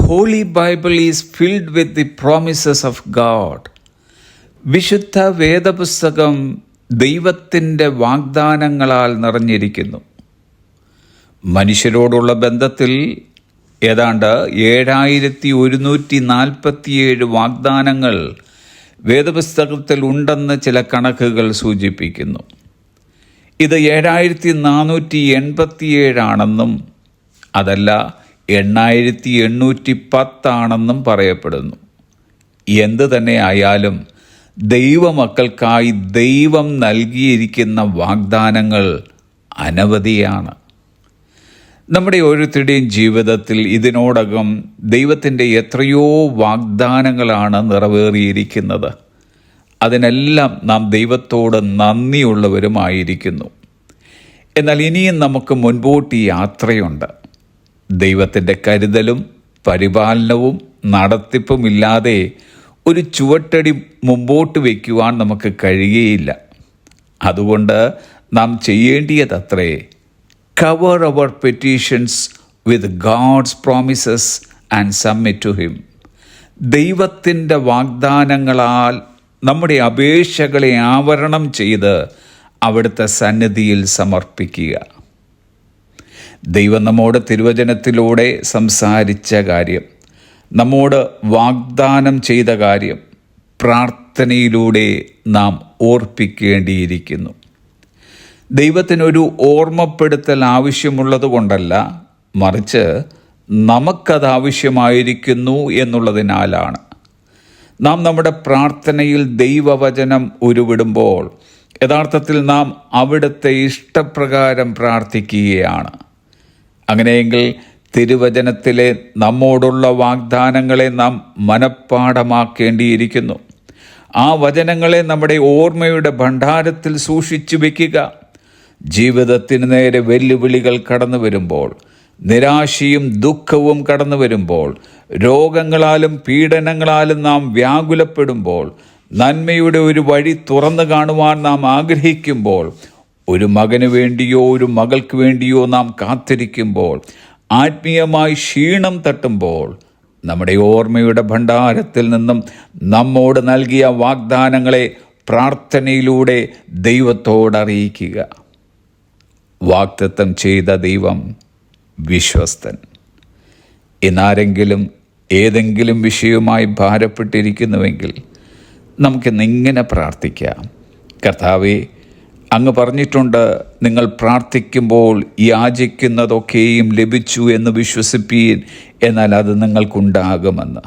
Holy Bible is filled with the promises of God. വിശുദ്ധ വേദപുസ്തകം ദൈവത്തിന്റെ വാഗ്ദാനങ്ങളാൽ നിറഞ്ഞിരിക്കുന്നു മനുഷ്യരോടുള്ള ബന്ധത്തിൽ ഏതാണ്ട് ഏഴായിരത്തി ഒരുന്നൂറ്റി നാൽപ്പത്തിയേഴ് വാഗ്ദാനങ്ങൾ വേദപുസ്തകത്തിൽ ഉണ്ടെന്ന് ചില കണക്കുകൾ സൂചിപ്പിക്കുന്നു ഇത് ഏഴായിരത്തി നാനൂറ്റി എൺപത്തിയേഴാണെന്നും അതല്ല എണ്ണായിരത്തി എണ്ണൂറ്റി പത്താണെന്നും പറയപ്പെടുന്നു. എന്ത് തന്നെ ആയാലും ദൈവമക്കൾക്കായി ദൈവം നൽകിയിരിക്കുന്ന വാഗ്ദാനങ്ങൾ അനവധിയാണ്. നമ്മുടെ ഓരോരുത്തരുടെയും ജീവിതത്തിൽ ഇതിനോടകം ദൈവത്തിന്റെ എത്രയോ വാഗ്ദാനങ്ങളാണ് നിറവേറിയിരിക്കുന്നത്. അതിനെല്ലാം നാം ദൈവത്തോട് നന്ദിയുള്ളവരുമായിരിക്കുന്നു. എന്നാൽ ഇനിയും നമുക്ക് മുൻപോട്ട് യാത്രയുണ്ട്. ദൈവത്തിന്റെ കരുതലും പരിപാലനവും നടത്തിപ്പുമില്ലാതെ ഒരു ചുവട്ടടി മുമ്പോട്ട് വയ്ക്കുവാൻ നമുക്ക് കഴിയുകയില്ല. അതുകൊണ്ട് നാം ചെയ്യേണ്ടിയതത്രേ cover our petitions with God's promises and submit to him ദൈവത്തിന്റെ വാഗ്ദാനങ്ങളാൽ നമ്മുടെ അപേക്ഷകളെ ആവരണം ചെയ്ത് അവിടുത്തെ സന്നിധിയിൽ സമർപ്പിക്കുക. ദൈവം നമ്മോട് തിരുവചനത്തിലൂടെ സംസാരിച്ച കാര്യം നമ്മോട് വാഗ്ദാനം ചെയ്ത കാര്യം പ്രാർത്ഥനയിലൂടെ നാം ഓർപ്പിക്കേണ്ടിയിരിക്കുന്നു. ദൈവത്തിനൊരു ഓർമ്മപ്പെടുത്തൽ ആവശ്യമുള്ളത് കൊണ്ടല്ല മറിച്ച് നമുക്കത് ആവശ്യമായിരിക്കുന്നു എന്നുള്ളതിനാലാണ്. നാം നമ്മുടെ പ്രാർത്ഥനയിൽ ദൈവവചനം ഉരുവിടുമ്പോൾ യഥാർത്ഥത്തിൽ നാം അവിടുത്തെ ഇഷ്ടപ്രകാരം പ്രാർത്ഥിക്കുകയാണ്. അങ്ങനെയെങ്കിൽ തിരുവചനത്തിലെ നമ്മോടുള്ള വാഗ്ദാനങ്ങളെ നാം മനഃപ്പാടമാക്കേണ്ടിയിരിക്കുന്നു ആ വചനങ്ങളെ നമ്മുടെ ഓർമ്മയുടെ ഭണ്ഡാരത്തിൽ സൂക്ഷിച്ചു വയ്ക്കുക ജീവിതത്തിന് നേരെ വെല്ലുവിളികൾ കടന്നു വരുമ്പോൾ നിരാശയും ദുഃഖവും കടന്നു വരുമ്പോൾ രോഗങ്ങളാലും പീഡനങ്ങളാലും നാം വ്യാകുലപ്പെടുമ്പോൾ നന്മയുടെ ഒരു വഴി തുറന്നു കാണുവാൻ നാം ആഗ്രഹിക്കുമ്പോൾ ഒരു മകന് വേണ്ടിയോ ഒരു മകൾക്ക് വേണ്ടിയോ നാം കാത്തിരിക്കുമ്പോൾ ആത്മീയമായി ക്ഷീണം തട്ടുമ്പോൾ നമ്മുടെ ഓർമ്മയുടെ ഭണ്ഡാരത്തിൽ നിന്നും നമ്മോട് നൽകിയ വാഗ്ദാനങ്ങളെ പ്രാർത്ഥനയിലൂടെ ദൈവത്തോടറിയിക്കുക വാക്തത്വം ചെയ്ത ദൈവം വിശ്വസ്തൻ. ഇന്നാരെങ്കിലും ഏതെങ്കിലും വിഷയവുമായി ഭാരപ്പെട്ടിരിക്കുന്നുവെങ്കിൽ നമുക്കിന്ന് ഇങ്ങനെ പ്രാർത്ഥിക്കാം. കർത്താവേ അങ്ങ് പറഞ്ഞിട്ടുണ്ട് നിങ്ങൾ പ്രാർത്ഥിക്കുമ്പോൾ യാചിക്കുന്നതൊക്കെയും ലഭിച്ചു എന്ന് വിശ്വസിപ്പീൻ എന്നാൽ അത് നിങ്ങൾക്കുണ്ടാകുമെന്ന്.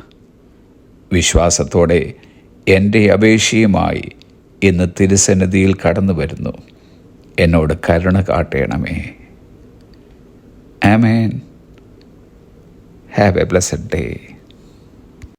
വിശ്വാസത്തോടെ എന്റെ അപേക്ഷയുമായി ഇന്ന് തിരുസന്നിധിയിൽ കടന്നു വരുന്നു. എന്നോട് കരുണ കാട്ടണമേ. Amen. Have a blessed day.